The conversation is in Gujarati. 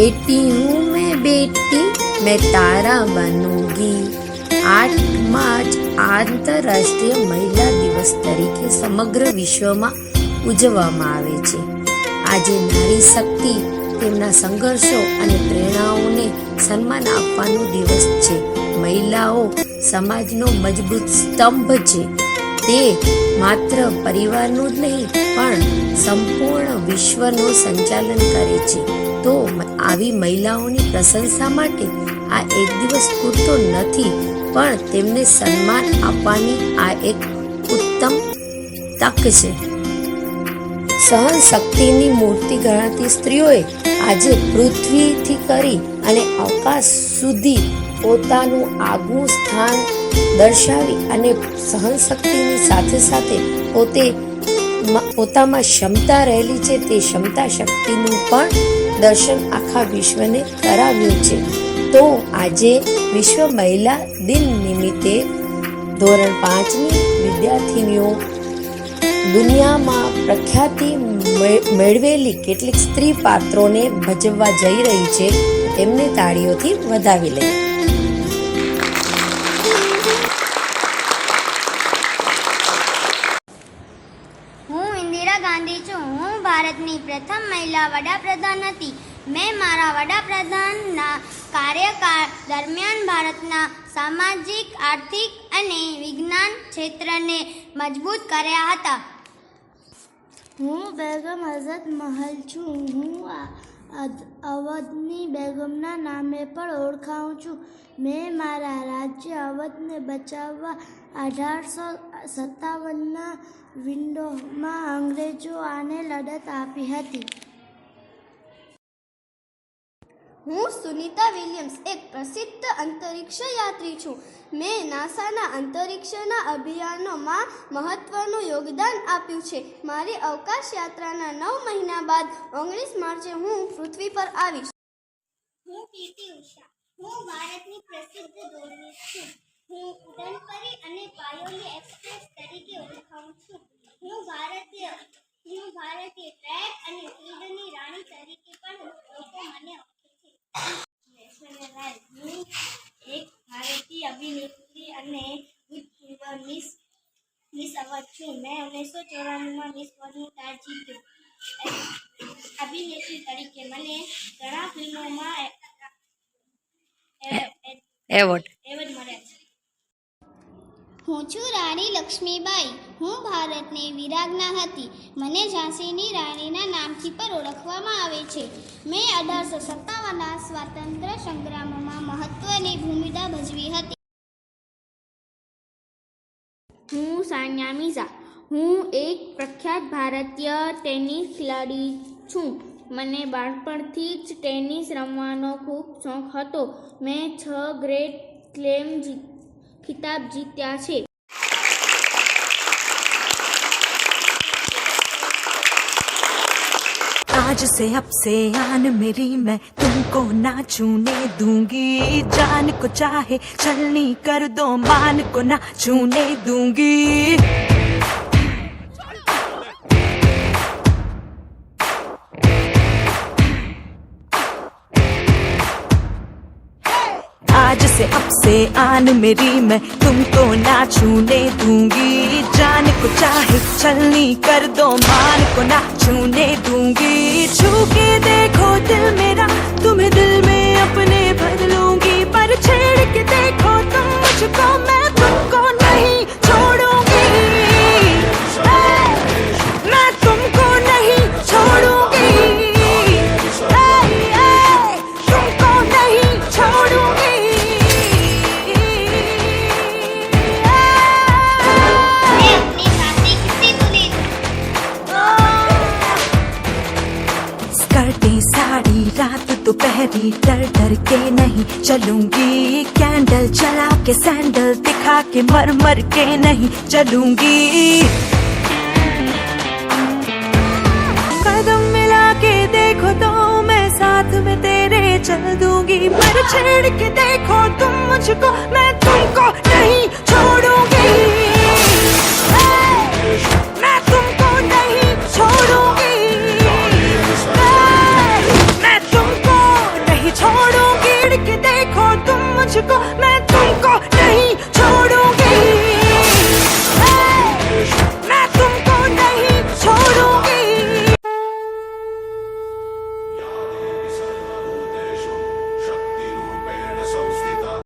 બેટી, હું મેં બેટી, મેં તારા બનૂંગી. આઠ માર્ચ આંતરરાષ્ટ્રીય મહિલા દિવસ તરીકે સમગ્ર વિશ્વમાં ઉજવવામાં આવે છે. આજે નારી શક્તિ, તેમના સંઘર્ષો અને પ્રેરણાઓને સન્માન આપવાનો દિવસ છે. મહિલાઓ સમાજનો મજબૂત સ્તંભ છે. તે માત્ર પરિવારનું જ નહીં, પણ સંપૂર્ણ વિશ્વનું સંચાલન કરે છે. તો આવી મહિલાઓની પ્રશંસા માટે આ એક દિવસ પૂરતો નથી, પણ તેમને સન્માન આપવાની આ એક ઉત્તમ તક છે. સહન શક્તિની મૂર્તિ ગણાતી સ્ત્રીઓએ આજે પૃથ્વીથી કરી અને અવકાશ સુધી પોતાનું આગવું સ્થાન દર્શાવી અને સહન શક્તિની સાથે સાથે પોતે પોતામાં ક્ષમતા રહેલી છે તે ક્ષમતા શક્તિનું પણ દર્શન આખા વિશ્વને કરાવ્યું છે. તો આજે વિશ્વ મહિલા દિન નિમિત્તે ધોરણ પાંચની વિદ્યાર્થીનીઓ દુનિયામાં પ્રખ્યાતિ મેળવેલી કેટલીક સ્ત્રી પાત્રોને ભજવવા જઈ રહી છે. તેમને તાળીઓથી વધાવી લઈએ. પ્રથમ વડાપ્રધાન હતી. મેં મારા વડાપ્રધાનના કાર્યકાળ દરમિયાન ભારતના સામાજિક, આર્થિક અને વિજ્ઞાન ક્ષેત્રને મજબૂત કર્યા હતા. હું બેગમ અઝદ મહલ છું. હું અવધની બેગમના નામે પણ ઓળખાઉં છું. મેં મારા રાજ્ય અવધને બચાવવા અઢારસો સત્તાવનના વિન્ડોમાં અંગ્રેજો આને લડત આપી હતી. હું સુનિતા વિલિયમ્સ, એક પ્રસિદ્ધ અંતરિક્ષ યાત્રી છું. મેં નાસાના અંતરિક્ષના અભિયાનોમાં મહત્વનું યોગદાન આપ્યું છે. મારી અવકાશ યાત્રાના નવ મહિના બાદ ઓગણીસ માર્ચે હું પૃથ્વી પર આવીશ. હું પીટી ઉષા. હું ભારતની પ્રસિદ્ધ દોડવીર છું. હું ઉડનપરી અને પાયોલી એક્સપ્રેસ તરીકે ઓળખાઉં છું હું ભારતીય હું ભારતીય ટ્રેક અને ફીલ્ડની રાણી તરીકે પણ લોકો મને ઓળખે છે હું ચોરાણુંમાં મિસ વર્લ્ડનું તાજ અભિનેત્રી તરીકે મને ઘણા ફિલ્મોમાં એવોર્ડ એવોર્ડ હું છું રાણી લક્ષ્મીબાઈ. હું ભારતની વિરાગના હતી. મને ઝાંસીની રાણીના નામથી પણ ઓળખવામાં આવે છે. મેં અઢારસો સત્તાવનના સ્વાતંત્ર્ય સંગ્રામમાં મહત્વની ભૂમિકા ભજવી હતી. હું સાન્યા મિઝા હું એક પ્રખ્યાત ભારતીય ટેનિસ ખેલાડી છું. મને બાળપણથી જ ટેનિસ રમવાનો ખૂબ શોખ હતો. મેં છ ગ્રેટ ક્લેમ જીત ખિતાબ જીત્યા છે आज से अब से आन मेरी मैं तुमको ना छूने दूंगी जान को चाहे छलनी कर दो मान को ना छूने दूंगी से आन मेरी मैं तुमको ना छूने दूँगी। जान को चाहे छलनी कर दो, मान को ना छूने दूँगी। छू के देखो साड़ी रात दोपहरी डर डर के नहीं चलूँगी। कैंडल जला के सैंडल दिखा के मर मर के नहीं चलूँगी। कदम मिला के देखो तो मैं साथ में तेरे चल दूँगी। पर छेड़ के देखो तुम मुझको, मैं